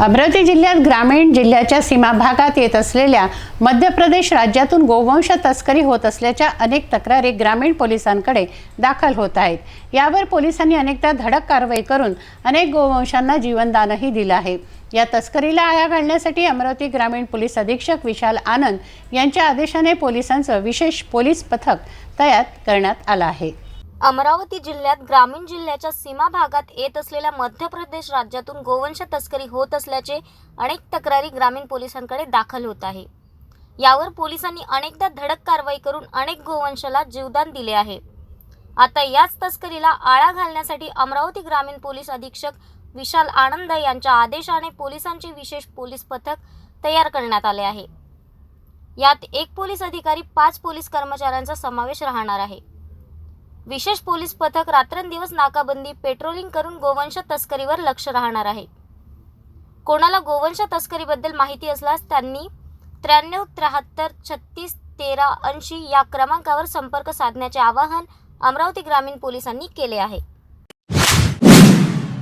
अमरावती जिल्ह्यात ग्रामीण जिल्ह्याच्या सीमा भागात येत असलेल्या मध्य प्रदेश राज्यातून गोवंश तस्करी होत असल्याच्या अनेक तक्रारी ग्रामीण पोलिसांकडे दाखल होत आहेत. यावर पोलिसांनी अनेकदा धडक कारवाई करून अनेक गोवंशांना जीवनदानही दिलं आहे. या तस्करीला आळा घालण्यासाठी अमरावती ग्रामीण पोलीस अधीक्षक विशाल आनंद यांच्या आदेशाने पोलिसांचं विशेष पोलीस पथक तयार करण्यात आलं आहे. अमरावती जिल्ह्यात ग्रामीण जिल्ह्याच्या सीमा भागात येत असलेल्या मध्य प्रदेश राज्यातून गोवंश तस्करी होत असल्याचे अनेक तक्रारी ग्रामीण पोलिसांकडे दाखल होत आहे. यावर पोलिसांनी अनेकदा धडक कारवाई करून अनेक गोवंशाला जीवदान दिले आहे. आता याच तस्करीला आळा घालण्यासाठी अमरावती ग्रामीण पोलीस अधीक्षक विशाल आनंद यांच्या आदेशाने पोलिसांचे विशेष पोलीस पथक तयार करण्यात आले आहे. यात एक पोलीस अधिकारी पाच पोलीस कर्मचाऱ्यांचा समावेश राहणार आहे. विशेष पोलीस पथक रात्रंदिवस नाकाबंदी पेट्रोलिंग करून गोवंश तस्करीवर लक्ष राहणार आहे. कोणाला गोवंश तस्करीबद्दल माहिती असल्यास त्यांनी त्र्याण्णव त्र्याहत्तर छत्तीस तेरा ऐंशी या क्रमांकावर संपर्क साधण्याचे आवाहन अमरावती ग्रामीण पोलिसांनी केले आहे.